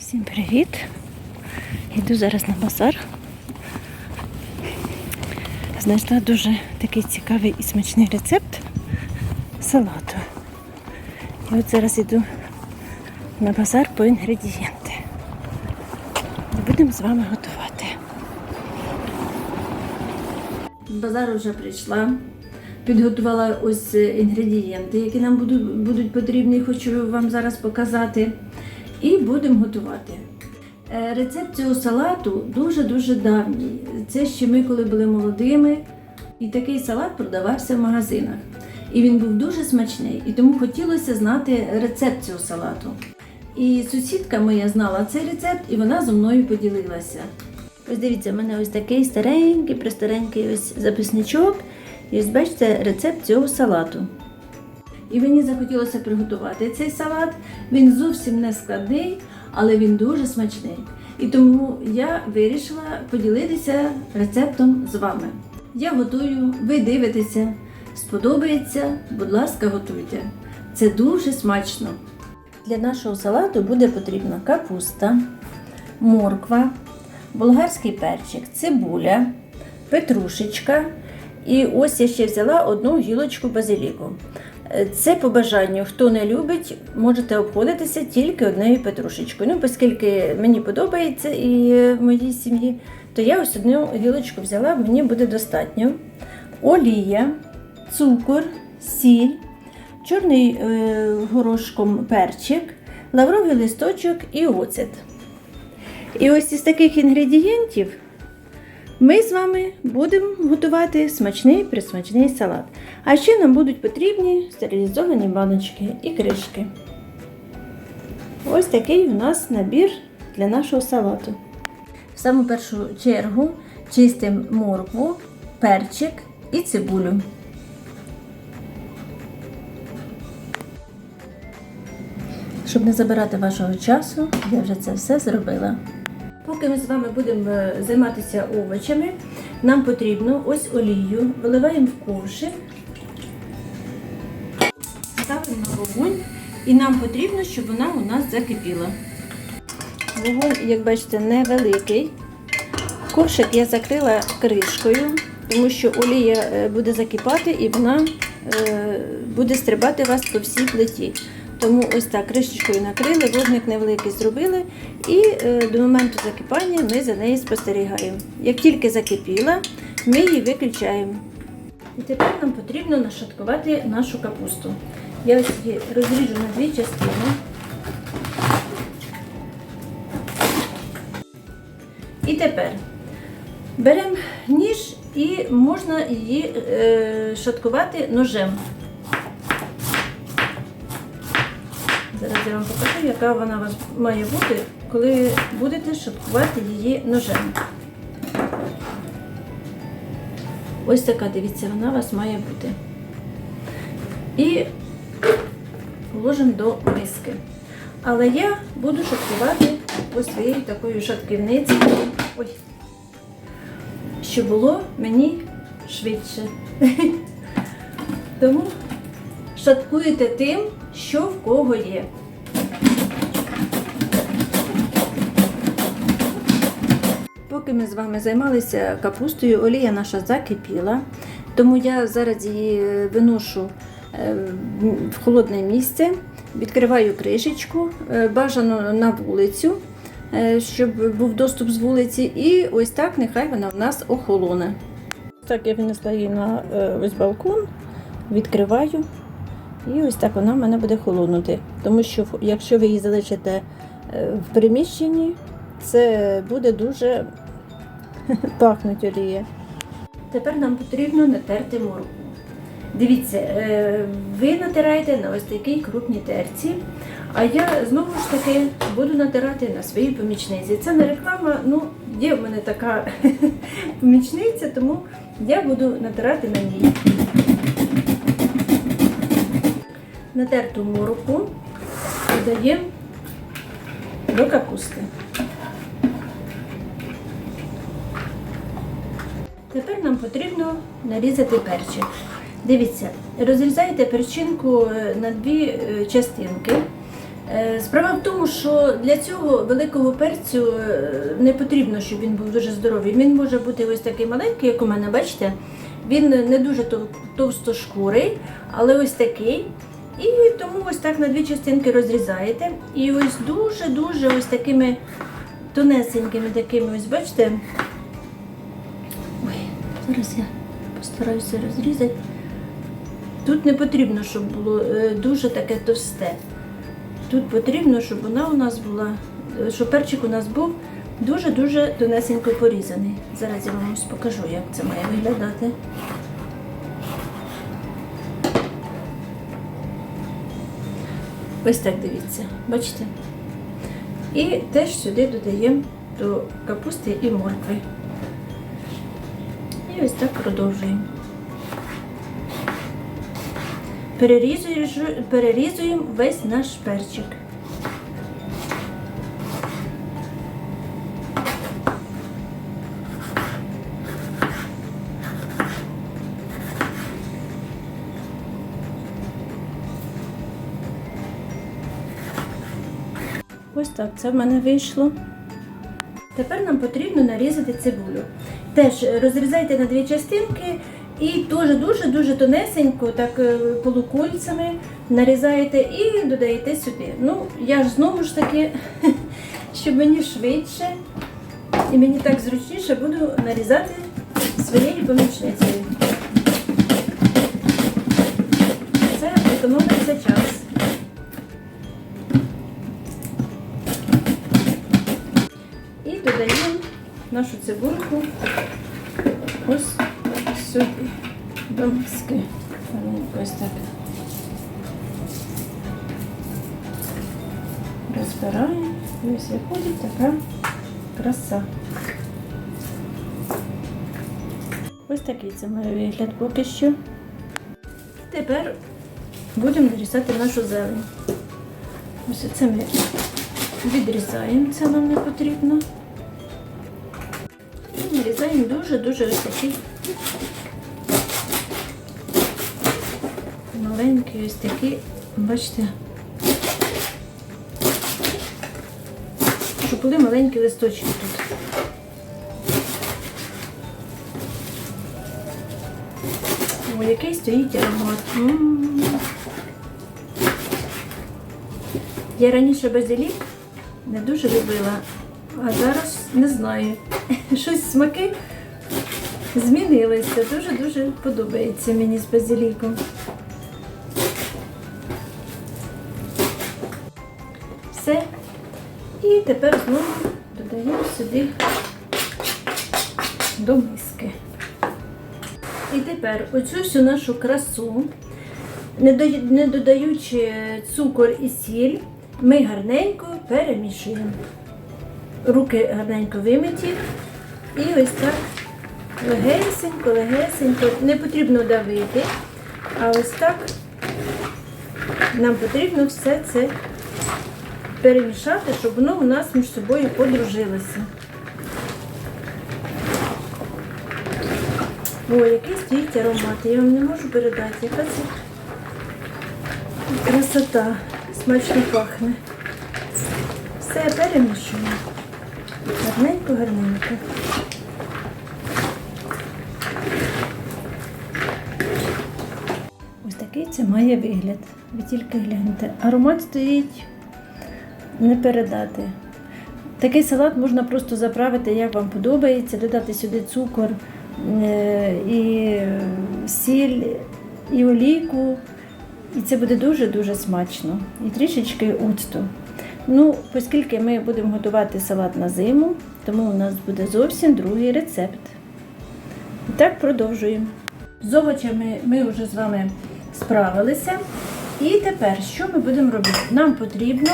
Всім привіт! Йду зараз на базар. Знайшла дуже такий цікавий і смачний рецепт салату. І от зараз йду на базар по інгредієнти. І будемо з вами готувати. З вже прийшла. Підготувала ось е, інгредієнти, які нам будуть, будуть потрібні, хочу вам зараз показати. І будемо готувати. Е, Рецепт цього салату дуже-дуже давній. Це ще ми, коли були молодими, і такий салат продавався в магазинах. І він був дуже смачний, і тому хотілося знати рецепт цього салату. І сусідка моя знала цей рецепт, і вона зі мною поділилася. Ось дивіться, в мене ось такий старенький, престаренький ось записничок. І ось бачите рецепт цього салату. І мені захотілося приготувати цей салат. Він зовсім не складний, але він дуже смачний. І тому я вирішила поділитися рецептом з вами. Я готую, ви дивитеся. Сподобається, будь ласка, готуйте. Це дуже смачно. Для нашого салату буде потрібна капуста, морква, болгарський перчик, цибуля, петрушечка. І ось я ще взяла одну гілочку базиліку. Це по бажанню, хто не любить, можете обходитися тільки однією петрушечкою. Ну, оскільки мені подобається і в моїй сім'ї, то я ось одну гілочку взяла, мені буде достатньо. Олія, цукор, сіль, чорний е, горошком перчик, лавровий листочок і оцет. І ось із таких інгредієнтів ми з вами будемо готувати смачний присмачний салат. А ще нам будуть потрібні стерилізовані баночки і кришки. Ось такий у нас набір для нашого салату. В саму першу чергу чистимо моркву, перчик і цибулю. Щоб не забирати вашого часу, я вже це все зробила. Поки ми з вами будемо е, займатися овочами, нам потрібно ось олію виливаємо в ковшик, ставимо на вогонь і нам потрібно, щоб вона у нас закипіла. Вогонь, як бачите, невеликий. Ковшик я закрила кришкою, тому що олія е, буде закипати і вона е, буде стрибати вас по всій плиті. Тому ось так кришечкою накрили, вогник невеликий зробили, і е, до моменту закипання ми за нею спостерігаємо. Як тільки закипіла, ми її виключаємо. І тепер нам потрібно нашаткувати нашу капусту. Я ось її розріжу на дві частини. І тепер беремо ніж і можна її е, шаткувати ножем. Зараз я вам покажу, яка вона у вас має бути, коли будете шаткувати її ножем. Ось така, дивіться, вона у вас має бути. І вложимо до миски. Але я буду шаткувати ось своєю такою шатківницею, ой, щоб було мені швидше. Тому шаткуєте тим, що в кого є. Поки ми з вами займалися капустою, олія наша закипіла, тому я зараз її виношу е, в холодне місце, відкриваю кришечку, е, бажано на вулицю, е, щоб був доступ з вулиці, і ось так нехай вона в нас охолоне. Так я винесла її на е, ось балкон, відкриваю. І ось так вона в мене буде холонути. Тому що якщо ви її залишите е, в приміщенні, це буде дуже пахнуть олія. Тепер нам потрібно натерти моркву. Дивіться, е, ви натираєте на ось такій крупній терці, а я знову ж таки буду натирати на своїй помічниці. Це не реклама, ну є в мене така помічниця, тому я буду натирати на ній. Натерту морку додаємо до капусти. Тепер нам потрібно нарізати перчик. Дивіться, розрізаєте перчинку е, на дві е, частинки. Е, Справа в тому, що для цього великого перцю не потрібно, щоб він був дуже здоровий. Він може бути ось такий маленький, як у мене, бачите. Він не дуже товстошкурий, але ось такий. І тому ось так на дві частинки розрізаєте. І ось дуже-дуже ось такими тонесенькими такими, ось бачите. Зараз я постараюся розрізати. Тут не потрібно, щоб було е, дуже таке товсте. Тут потрібно, щоб вона у нас була, е, щоб перчик у нас був дуже-дуже тонесенько порізаний. Зараз я вам покажу, як це має виглядати. Ось так дивіться, бачите? І теж сюди додаємо до капусти і моркви. Ось так продовжуємо. Перерізуємо весь наш перчик. Ось так це в мене вийшло. Тепер нам потрібно нарізати цибулю. Теж розрізайте на дві частинки і теж дуже-дуже тонесенько, так е, полукольцями нарізаєте і додаєте сюди. Ну, я ж знову ж таки, щоб мені швидше і мені так зручніше буду нарізати своєю помічницею. Це економиться час. Нашу цибульку ось сюди, до миски. Ось так. Розбираємо. І ось виходить така краса. Ось такий це має вигляд поки що. Тепер будемо нарізати нашу зелень. Ось це ми відрізаємо, це нам не потрібно. І дуже-дуже ось маленький ось такий, бачите, щоб були маленькі листочки тут. О, який стоїть аромат. М. Я раніше базилік не дуже любила, а зараз не знаю. Щось смаки змінилися. Дуже-дуже подобається мені з базиліком. Все. І тепер знову додаємо сюди до миски. І тепер оцю всю нашу красу, не додаючи цукор і сіль, ми гарненько перемішуємо. Руки гарненько вимиті. І ось так легесенько, легесенько. Не потрібно давити, а ось так нам потрібно все це перемішати, щоб воно у нас між собою подружилося. О, який стоїть аромат. Я вам не можу передати, яка це красота. Смачно пахне. Все перемішуємо. Гарненько, гарненько. Ось такий це має вигляд. Ви тільки гляньте. Аромат стоїть не передати. Такий салат можна просто заправити, як вам подобається, додати сюди цукор, е, і сіль, і олійку. І це буде дуже-дуже смачно. І трішечки оцту. Ну, оскільки ми будемо готувати салат на зиму, тому у нас буде зовсім другий рецепт. І так продовжуємо. З овочами ми вже з вами справилися. І тепер що ми будемо робити? Нам потрібно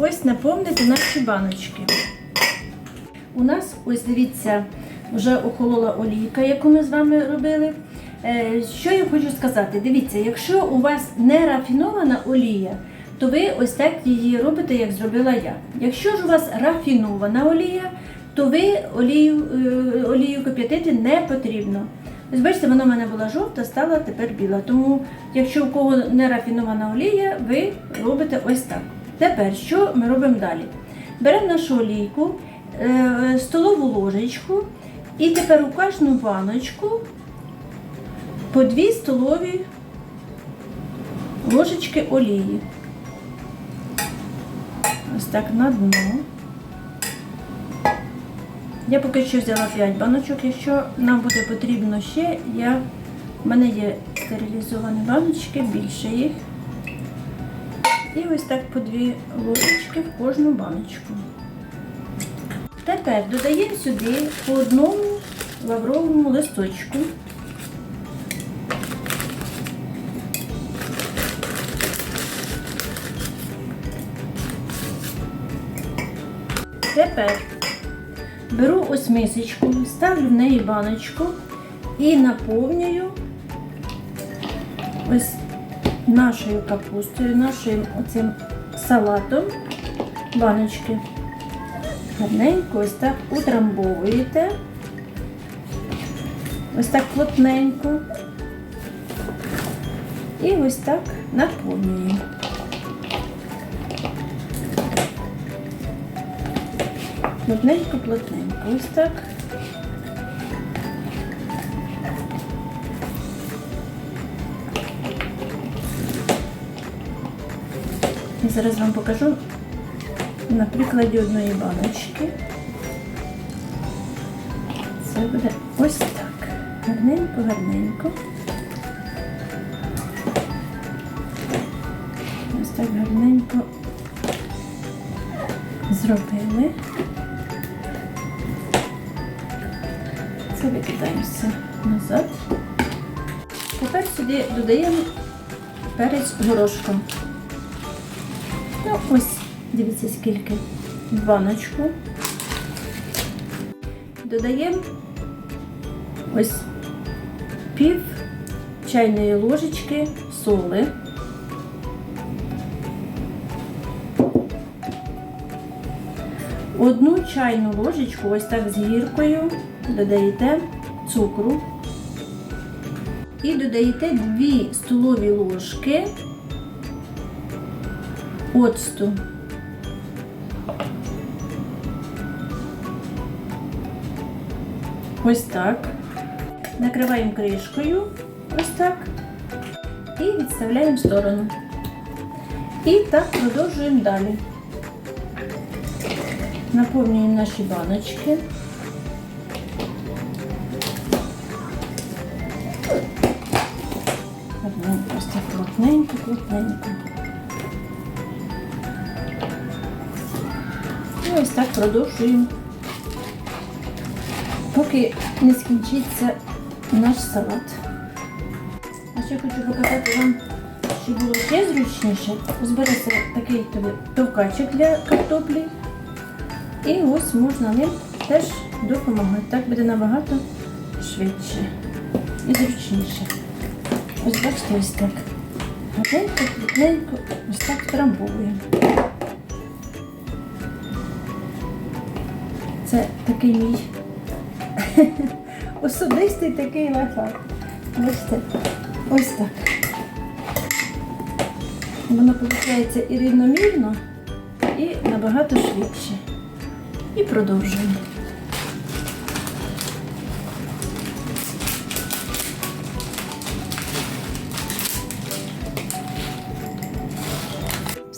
ось наповнити наші баночки. У нас, ось дивіться, вже охолола олійка, яку ми з вами робили. Е, Що я хочу сказати? Дивіться, якщо у вас не рафінована олія, то ви ось так її робите, як зробила я. Якщо ж у вас рафінована олія, то ви олію, е, олію кип'ятити не потрібно. Ось бачите, вона в мене була жовта, стала тепер біла. Тому, якщо у кого не рафінована олія, ви робите ось так. Тепер що ми робимо далі? Беремо нашу олійку, е, столову ложечку і тепер у кожну баночку по 2 столові ложечки олії. Ось так на дно. Я поки що взяла 5 баночок. Якщо нам буде потрібно ще, я, в мене є стерилізовані баночки, більше їх. І ось так по дві ложечки в кожну баночку. Тепер додаємо сюди по одному лавровому листочку. Тепер беру ось мисочку, ставлю в неї баночку і наповнюю ось нашою капустою, нашим оцим салатом баночки. Гарненько ось так утрамбовуєте. Ось так плотненько. І ось так наповнюємо. Плотненько, плотненько. Ось так. Зараз вам покажу на прикладі одної баночки. Це буде ось так. Гарненько, гарненько. Ось так гарненько зробили. Це викидаємо назад. Тепер сюди додаємо перець горошком. Ну, ось, дивіться, скільки. Баночку. Додаємо ось пів чайної ложечки соли. Одну чайну ложечку, ось так з гіркою, додаєте цукру і додаєте 2 столові ложки оцту. Ось так. Накриваємо кришкою, ось так. І відставляємо в сторону. І так продовжуємо далі. Наповнюємо наші баночки. Так плотненько, плотненько. І ось так продовжуємо, поки не скінчиться наш салат. А ще хочу показати вам, щоб було ще зручніше. Ось береться такий товкачик для картоплі. І ось можна ним теж допомагати. Так буде набагато швидше і зручніше. Ось бачите, ось так. Гарненько, плотненько, ось так трамбуємо. Це такий мій особистий такий лайфхак. Бачите, ось так. Воно виходить і рівномірно, і набагато швидше. І продовжуємо.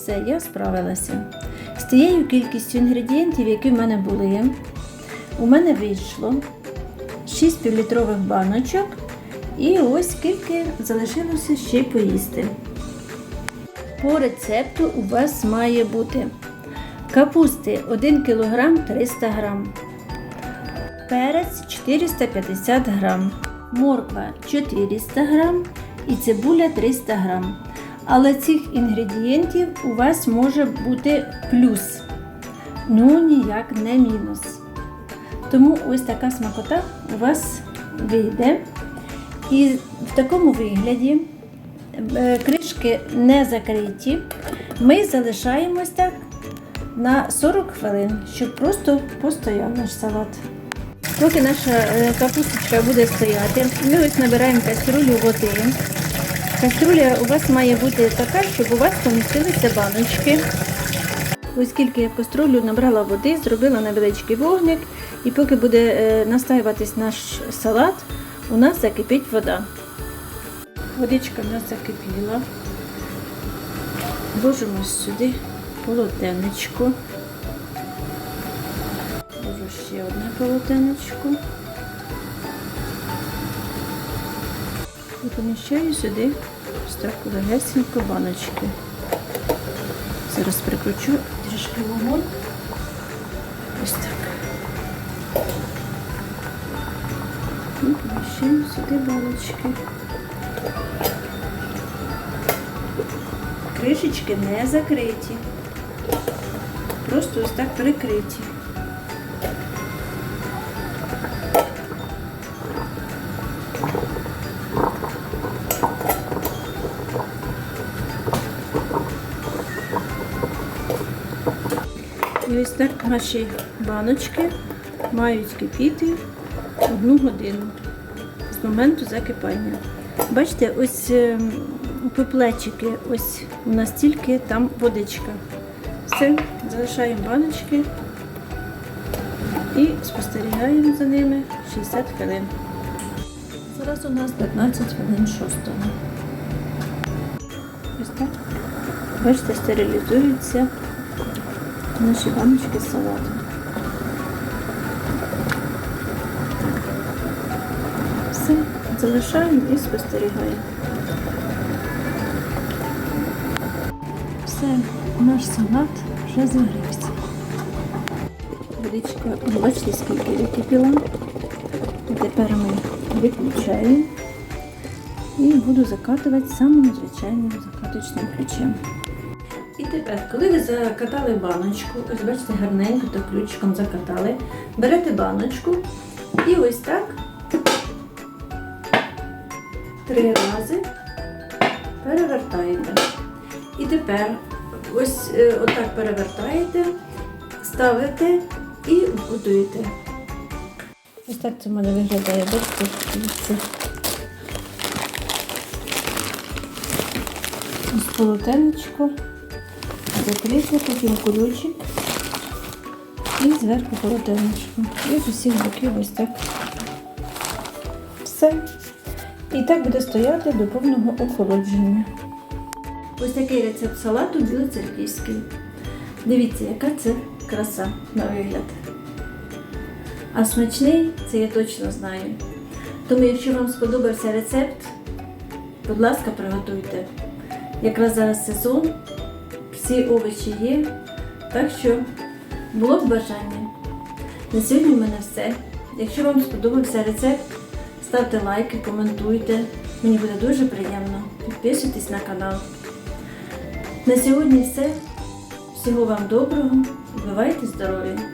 Все, я справилася. З тією кількістю інгредієнтів, які в мене були, у мене вийшло 6 півлітрових баночок. І ось скільки залишилося ще поїсти. По рецепту у вас має бути капусти 1 кг 300 г, перець 450 г, морква 400 г і цибуля 300 г. Але цих інгредієнтів у вас може бути плюс, ну ніяк не мінус. Тому ось така смакота у вас вийде. І в такому вигляді е, кришки не закриті. Ми залишаємось так на 40 хвилин, щоб просто постояв наш салат. Поки наша е, капусточка буде стояти, ми ось набираємо каструлю води. Каструля у вас має бути така, щоб у вас помістилися баночки. Ось скільки я в каструлю набрала води, зробила невеличкий вогник, і поки буде е, настаюватись наш салат, у нас закипить вода. Водичка в нас закипіла. Ложимо сюди полотенечко. Ложу ще одне полотенечко. І поміщаю сюди ось так легесенько баночки. Зараз прикручу трішки вогонь. Ось так. І поміщаємо сюди баночки. Кришечки не закриті. Просто ось так прикриті. І ось так наші баночки мають кипіти одну годину з моменту закипання. Бачите, ось поплечики, ось у нас тільки там водичка. Все, залишаємо баночки і спостерігаємо за ними 60 хвилин. Зараз у нас 15 хвилин шостого. Ось так. Бачите, стерилізуються наші баночки з салатом. Все, залишаємо і спостерігаємо. Все, наш салат вже зварився. Водичка, бачите, скільки википіла. Тепер ми виключаємо і буду закатувати самим звичайним закаточним ключем. Тепер, коли ви закатали баночку, ось бачите, гарненько то ключиком закатали, берете баночку і ось так три рази перевертаєте. І тепер ось е, отак перевертаєте, ставите і вкутуєте. Ось так це в мене виглядає, бачите. Ось полотенечко закрити, потім кулючик і зверху полотенечко. І з усіх боків ось так. Все. І так буде стояти до повного охолодження. Ось такий рецепт салату білоцерківський. Дивіться, яка це краса на вигляд. А смачний це я точно знаю. Тому, якщо вам сподобався рецепт, будь ласка, приготуйте. Якраз зараз сезон, всі овочі є, так що було б бажання. На сьогодні в мене все. Якщо вам сподобався рецепт, ставте лайки, коментуйте. Мені буде дуже приємно. Підписуйтесь на канал. На сьогодні все. Всього вам доброго. Бувайте здорові!